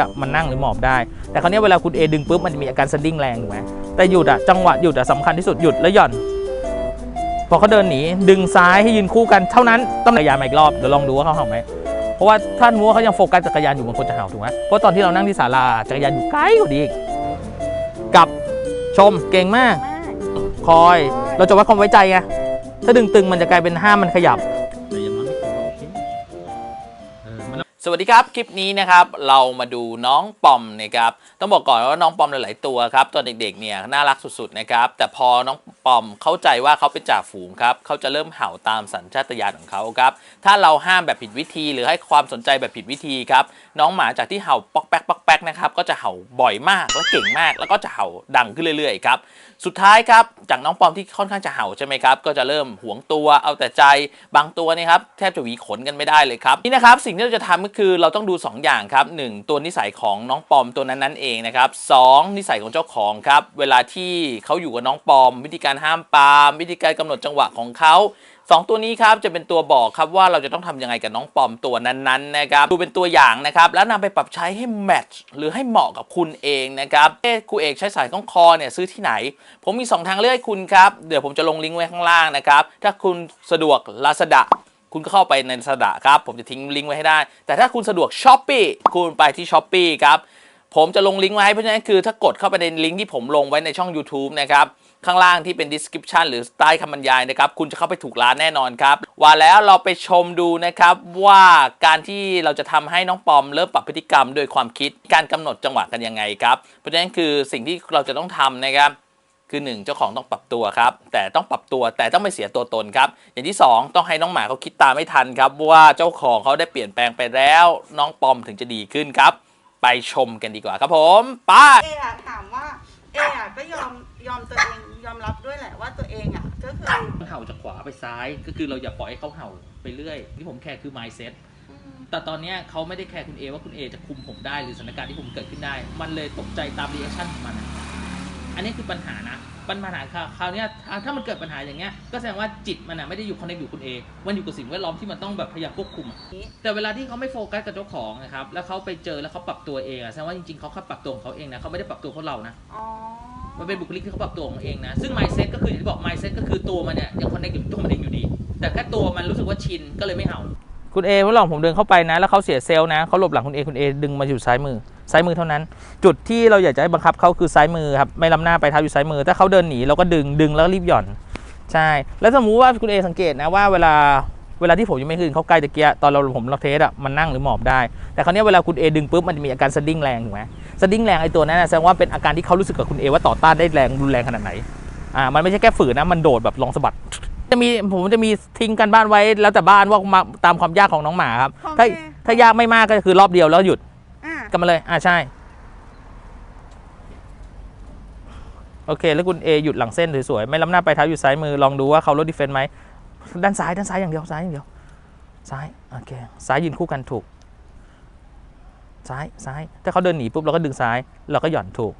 อะมันนั่งหรือหมอบได้ แต่คราวเนี้ยเวลาคุณเอดึงปุ๊บมันจะมีอาการสะดิ้งแรงถูกไหมแต่หยุดอะจังหวะหยุดอะสำคัญที่สุดหยุดแล้วหย่อน พอเขาเดินหนีดึงซ้ายให้ยืนคู่กันเท่านั้นต้องจักรยานมาอีกรอบเดี๋ยวลองดูว่าเขาเห่าไหมเพราะว่าถ้ามัวาเขายังโฟกัสจักรยานอยู่มันควรจะเห่าถูกไหมเพราะตอนที่เรานั่งที่ศาลาจักรยานอยู่ไกลกว่านี้อีกกลับชมเก่งมาก คอย เราจะวัดความไว้ใจไงถ้าดึงตึงมันจะกลายเป็นห้ามมันขยับ วัสดีครับ คลิปนี้นะครับเรามาดูน้องปอมนะครับต้องบอกก่อนว่าน้องปอมหลาย ๆ ตัวครับตอนเด็ก ๆ เนี่ยน่ารักสุด ๆ นะครับแต่พอน้อง ปอม เข้าใจว่าเขาเป็นจ่าฝูงครับเขาจะเริ่มเห่าตามสัญชาตญาณของเขาครับถ้าเราห้ามแบบผิดวิธี หรือให้ความสนใจแบบผิดวิธีครับน้องหมาจากที่เห่าปอกแป๊กปอกแป๊กนะครับก็จะเห่าบ่อยมากแล้วเก่งมาก แล้วก็จะเห่าดังขึ้นเรื่อยๆครับสุดท้ายครับจากน้องปอมที่ค่อนข้างจะเห่าใช่ไหมครับก็จะเริ่มหวงตัวเอาแต่ใจบางตัวเนี่ยครับแทบจะหวีขนกันไม่ได้เลยครับนี่นะครับสิ่งที่เราจะทำก็คือเราต้องดู 2 อย่างครับ 1 ตัวนิสัยของน้องปอมตัวนั้นนั่นเองนะครับสองนิสัยของเจ้าของครับเวลาที่เขาอยู่กับน้องปอมวิธีการห้ามปรามวิธีการกำหนดจังหวะของเขาสองตัวนี้ครับจะเป็นตัวบอกครับว่าเราจะต้องทำยังไงกับน้องปอมตัวนั้นๆนะครับดูเป็นตัวอย่างนะครับแล้วนำไปปรับใช้ให้แมทช์หรือให้เหมาะกับคุณเองนะครับเอ๊ครูเอกใช้สายต้องคอเนี่ยซื้อที่ไหน ผมมี 2 ทางเลือกให้คุณครับเดี๋ยวผมจะลงลิงก์ไว้ข้างล่างนะครับถ้าคุณสะดวก Lazada คุณก็เข้าไปใน Lazada ครับ ผมจะทิ้งลิงก์ไว้ให้ได้ แต่ถ้าคุณสะดวก s h อ p e e คุณไปที่ s h อ p e e ครับ ผมจะลงลิงก์ไว้ให้เพราะฉะนั้นคือถ้ากดเข้าไปในลิงก์ที่ผมลงไว้ในช่อง YouTube นะครับข้างล่างที่เป็น description หรือใต้คำบรรยายนะครับคุณจะเข้าไปถูกร้านแน่นอนครับ ว่าแล้วเราไปชมดูนะครับว่าการที่เราจะทำให้น้องปอมเริ่มปรับพฤติกรรม โดยความคิดการกำหนดจังหวะกันยังไงครับ เพราะฉะนั้นคือสิ่งที่เราจะต้องทำนะครับคือหนึ่งเจ้าของต้องปรับตัวครับ แต่ต้องปรับตัวแต่ต้องไม่เสียตัวตนครับ อย่างที่สองต้องให้น้องหมาเขาคิดตามไม่ทันครับ ว่าเจ้าของเขาได้เปลี่ยนแปลงไปแล้ว น้องปอมถึงจะดีขึ้นครับ ไปชมกันดีกว่าครับผมไป้าเออะถามว่าเออะก็ยอมยอมตัวเองยอมรับด้วยแหละว่าตัวเองอะก็คือเห่าจากขวาไปซ้ายก็คือเราอย่าปล่อยให้เขาเห่าไปเรื่อยที่ผมแคร์คือ mindset แต่ตอนเนี้ยเขาไม่ได้แคร์คุณเอว่าคุณเอจะคุมผมได้หรือสถานการณ์ที่ผมเกิดขึ้นได้ มันเลยตกใจตามรีแอคชั่นของมัน อะอันนี้คือปัญหานะปัญหาคราวคราวเนี้ยถ้าถ้ามันเกิดปัญหาอย่างเงี้ยก็แสดงว่าจิตมันอะไม่ได้อยู่คอนเนคอยู่คุณเอมันอยู่กับสิ่งแวดล้อมที่มันต้องแบบพยายามควบคุมอะแต่เวลาที่เขาไม่โฟกัสกับเจ้าของนะครับแล้วเขาไปเจอแล้วเขาปรับตัวเองอะแสดงว่าจริงๆเขาแค่ปรับตัวของเขาเองนะเขาไม่ได้ปรับตัวเพราะเรานะอ๋อมันเป็นบุคลิกที่เขาปรับตัวของเองนะซึ่ง mindset ก็คืออย่างที่บอก mindset ก็คือตัวมันเนี่ยยังคอนเนคอยู่ตัวมันเองอยู่ดี แต่แค่ตัวมันรู้สึกว่าชินก็เลยไม่เห่า คุณเอเมื่อหลังผมเดินเข้าไปนะ แล้วเขาเสียเซลล์นะเขาหลบหลังคุณเอคุณเอดึงมาอยู่ซ้ายมือซ้ายมือเท่านั้น จุดที่เราอยากจะให้บังคับเขาคือซ้ายมือครับไม่ล้ำหน้าไปเท้าอยู่ซ้ายมือ ถ้าเขาเดินหนีเราก็ดึงดึงแล้วรีบหย่อนใช่ แล้วสมมุติว่าคุณเอสังเกตนะว่าเวลาเวลาที่ผมยังไม่ขึ้นเขาใกล้ตะเกียตอนเราผมเราเทสอะมันนั่งหรือหมอบได้ แต่คราวนี้เวลาคุณเอดึงปุ๊บมันจะมีอาการสะดิ้งแรงถูกไหมสะดิ้งแรงไอ้ตัวนั้นแสดงว่าเป็นอาการที่เขารู้สึกกับคุณเอว่าต่อต้านได้แรงรุนแรงขนาดไหนอ่ามันไม่ใช่แค่ฝืนนะมันโดดแบบลองสะบัด จะมีผมจะมีทิ้งกันบ้านไว้แล้วแต่บ้านว่ามาตามความยากของน้องหมาครับ ของถ้าเอถ้ายากไม่มากก็คือรอบเดียวแล้วหยุดอะกันมาเลยอ่าใช่ โอเค แล้วคุณเอหยุดหลังเส้นสวยๆไม่ล้ำหน้าไปเท้าอยู่ซ้ายมือลองดูว่าเขาลดดิเฟนต์ไหมด้านซ้ายด้านซ้ายอย่างเดียวซ้ายอย่างเดียว ซ้ายโอเคซ้ายยืนคู่กันถูก ซ้ายซ้ายถ้าเขาเดินหนีปุ๊บเราก็ดึงซ้ายเราก็หย่อนถูก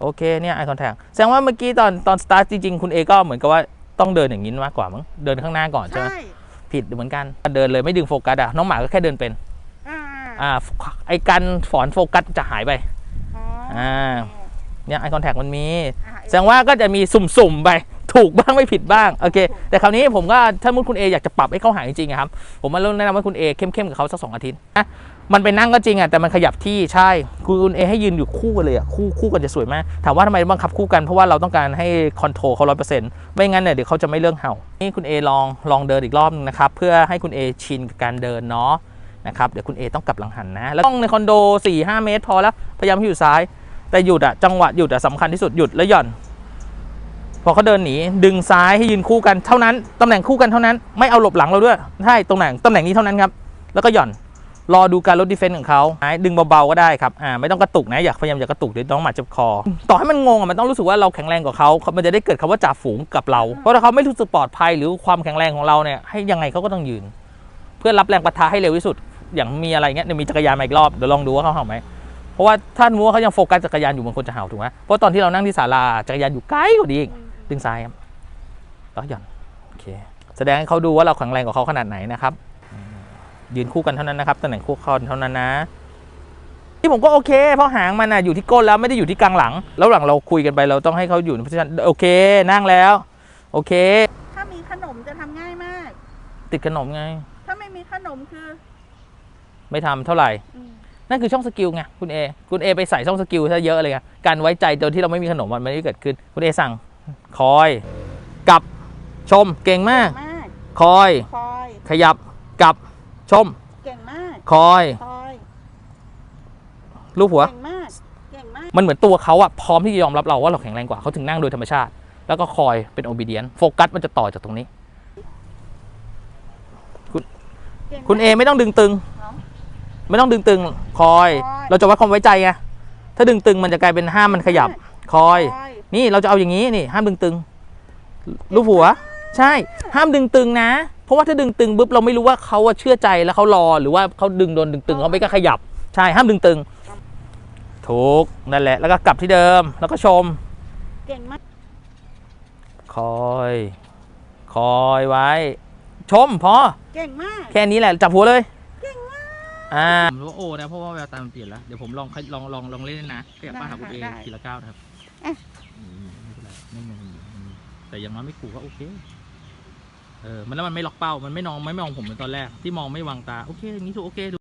โอเคเนี่ยไอคอนแทคแสดงว่าเมื่อกี้ตอนตอนสตาร์ทจริงๆ คุณเอก็เหมือนกับว่า ต้องเดินอย่างนี้มากกว่ามั้งเดินข้างหน้าก่อนใช่ไหมใช่ผิดเหมือนกันเดินเลยไม่ดึงโฟกัสอะน้องหมาก็แค่เดินเป็นอ่าอ่าไอการฝอนโฟกัสจะหายไปอ๋ออ่าเนี่ยไอคอนแทคมันมีอะแสดงว่าก็จะมีสุ่มๆไปถูกบ้างไม่ผิดบ้างโอเค แต่คราวนี้ผมก็ถ้ามุดคุณเออยากจะปรับให้เขาหายจริงๆอะครับผมมาเริ่มแนะนำว่าคุณเอเข้มๆกับเขาสักสองอาทิตย์นะ มันไปนั่งก็จริงอะแต่มันขยับที่ใช่คุณเอให้ยืนอยู่คู่กันเลยอะคู่คู่กันจะสวยมาก ถามว่าทำไมบังคับคู่กันเพราะว่าเราต้องการให้คอนโทรลเขาร้อยเปอร์เซ็นต์ไม่งั้นเนี่ยเดี๋ยวเขาจะไม่เรื่องเห่า นี่คุณเอลองลองเดินอีกรอบนึงนะครับเพื่อให้คุณเอชินกับการเดินเนาะนะครับเดี๋ยวคุณเอต้องกลับหลังหันนะแล้วต้องในคอนโด4ี่ห้าเมตร พอแล้วพยายามให้อยู่ซ้าย แต่หยุดอะจังหวะหยุดอะสำคัญที่สุดหยุดแล้วหย่อน พอเขาเดินหนีดึงซ้ายให้ยืนคู่กันเท่านั้นตำแหน่งคู่กันเท่านั้น ไม่เอาหลบหลังเราด้วยใช่ตรงไหนตำแหน่งนี้เท่านั้นครับแล้วก็หย่อน รอดูการลดดิเฟนต์ของเขาดึงเบาๆก็ได้ครับอ่าไม่ต้องกระตุกนะอยากพยายามอย่ากระตุกเดี๋ยวน้องหมาเจ็บคอ ต่อให้มันงงอะมันต้องรู้สึกว่าเราแข็งแรงกว่าเขามันจะได้เกิดคำว่าจ่าฝูงกับเรา เพราะถ้าเขาไม่รู้สึกปลอดภัยหรือความแข็งแรงของเราเนี่ยให้ยังไงเขาก็ต้องยืน เพื่อรับแรงปะทะให้เร็วที่สุด อย่างมีอะไรเงี้ยเดี๋ยวมีจักรยานมาอีกรอบเดี๋ยวลองดูว่าเขาเห่าไหมเพราะว่าถ้ามัวเขายังโฟกัสจักรยานอยู่มันควรจะเห่าถูกไหมเพราะตอนที่เรานั่งที่ศาลาจักรยานอยู่ไกลกว่านี้อีกดึงซ้ายครับแล้วหย่อนโอเค แสดงให้เขาดูว่าเราแข็งแรงกว่าเขาขนาดไหนนะครับ ยืนคู่กันเท่านั้นนะครับตำแหน่งคู่คอนเท่านั้นนะ ที่ผมก็โอเค เพราะหางมันน่ะอยู่ที่ก้นแล้วไม่ได้อยู่ที่กลางหลัง แล้วหลังเราคุยกันไปเราต้องให้เขาอยู่ใน position โอเค นั่งแล้ว โอเค ถ้ามีขนมจะทำง่ายมาก ติดขนมไง ถ้าไม่มีขนมคือไม่ทำเท่าไหร่ อืมนั่นคือช่องสกิลไงคุณเอคุณเอไปใส่ช่องสกิลซะเยอะเลยไงการไว้ใจโดยที่เราไม่มีขนมมันไม่ได้เกิดขึ้น คุณเอสั่งคอย กลับชมเก่งมาก มากคอย คอยขยับกลับ ชม เก่งมากคอย คอยรูปหัว เก่งมากเก่งมากมันเหมือนตัวเขาอะพร้อมที่จะยอมรับเราว่าเราแข็งแรงกว่าเขาถึงนั่งโดยธรรมชาติ แล้วก็คอยเป็น obedient โฟกัสมันจะต่อจากตรงนี้ เก่งมาก คุณเอไม่ต้องดึงตึงเนาะไม่ต้องดึงตึง คอย คอย เราจะวัดความไว้ใจไงถ้าดึงตึงมันจะกลายเป็นห้ามมันขยับ คอย คอย นี่เราจะเอาอย่างนี้นี่ ห้ามดึงตึงรูปหัว ใช่ ห้ามดึงตึงนะเพ ราะว่าถ้าดึงตึงปุ๊บเราไม่รู้ว่าเขาอะเชื่อใจแล้วเขารอหรือว่าเขาดึงโดนดึงตึงเขาไม่กล้าขยับใช่ห้ามดึงตึง ถูกนั่นแหละ แล้วก็กลับที่เดิมแล้วก็ชมเก่งมากคอย คอยไว้ ชมพอ เก่งมาก แค่นี้แหละจับหัวเลยเก่งมากอ่าผมรู้ว่าโอนะเพราะว่าแววตามันเปลี่ยนแล้วเดี๋ยวผมลองลองลองลองเล่นนะขยับป้าหาคุณเอได้ทีละก้าวนะครับเอ๊ะอืมไม่เป็นไรไม่ไม่ไม่ไม่แต่อย่างน้อยไม่ขู่ก็โอเค เออมันแล้วมันไม่ล็อกเป้ามันไม่นองไม่มองผมเหมือนตอนแรกที่มองไม่วางตาโอเคอย่างนี้ถูกโอเคถูก